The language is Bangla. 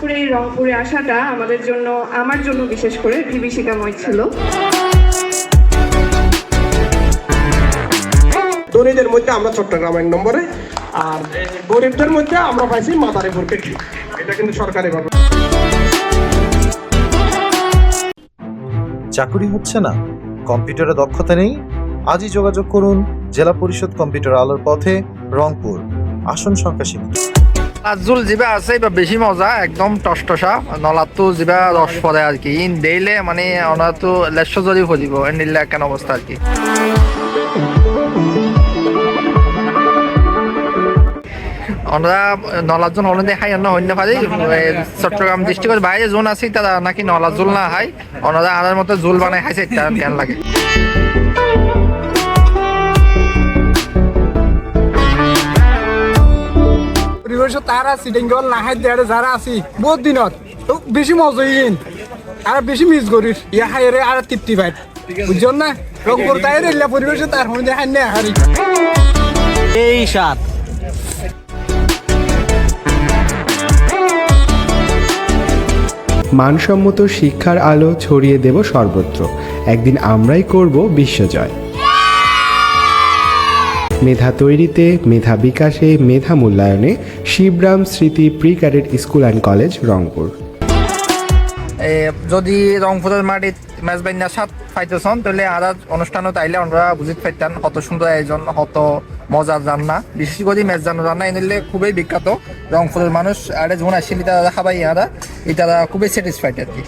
করে এই রংপুরে আসাটা আমাদের জন্য আমার জন্য বিশেষ করে বিভীষিকাময় ছিল। ধনীদের মধ্যে আমরা চট্টগ্রাম এক নম্বরে আর গরিবদের মধ্যে আমরা পাইছি মাদারীপুর পেটি। এটা কিন্তু সরকারি ভাবে চাকুরি হচ্ছে না। কম্পিউটারে দক্ষতা নেই। আজই যোগাযোগ করুন জেলা পরিষদ কম্পিউটার আলোর পথে রংপুর। আসন সংখ্যা সীমিত জুল জিবা আছে এবার বেশি মজা, একদম টসটসা। নলাত জিবা রস পরে আর কি। ইন দেইলে মানে ওনার তো লেশ জরি ফুজিব এন্ডিল্লা কেন অবস্থা আর কি। আমরা নলাজন হলদে খাই অন্য হইতে পারি চট্টগ্রাম ডিস্ট্রিক্টের বাইরে জোন আছে তারা নাকি নলা জোল না খাই ওনারা আনার মতো জোল বানাই খাইছে কেন লাগে। পরিবেশ তারা সিটিং গল না খাই দেয়ারে যারা আছি। বহুত দিনত বেশি আর বেশি মিস করিস ইয়া খাই রে আর তৃপ্তি বুঝছেন না রংপুর তাই পরিবেশ তার মধ্যে না হারি এই সাত। মানসম্মত শিক্ষার আলো ছড়িয়ে দেব সর্বত্র। একদিন আমরাই করব বিশ্বজয়। মেধা তৈরিতে, মেধা বিকাশে, মেধা মূল্যায়নে Shibram Smriti pre cadet school and college Rangpur. যদি রংপুরের মাটিত ম্যাচ বাইনা সাত পাইতেছন তাহলে আর অনুষ্ঠানও তাইলে আমরা বুঝিতে পাইতাম কত সুন্দর আয়োজন, কত মজার রান্না বিশেষ করে ম্যাচ জানো রান্না এনে খুবই বিখ্যাত। রংপুরের মানুষ আরে যখন আসছিল তারা খাবাই ইয়ারা এটা খুবই স্যাটিসফাইড আর কি।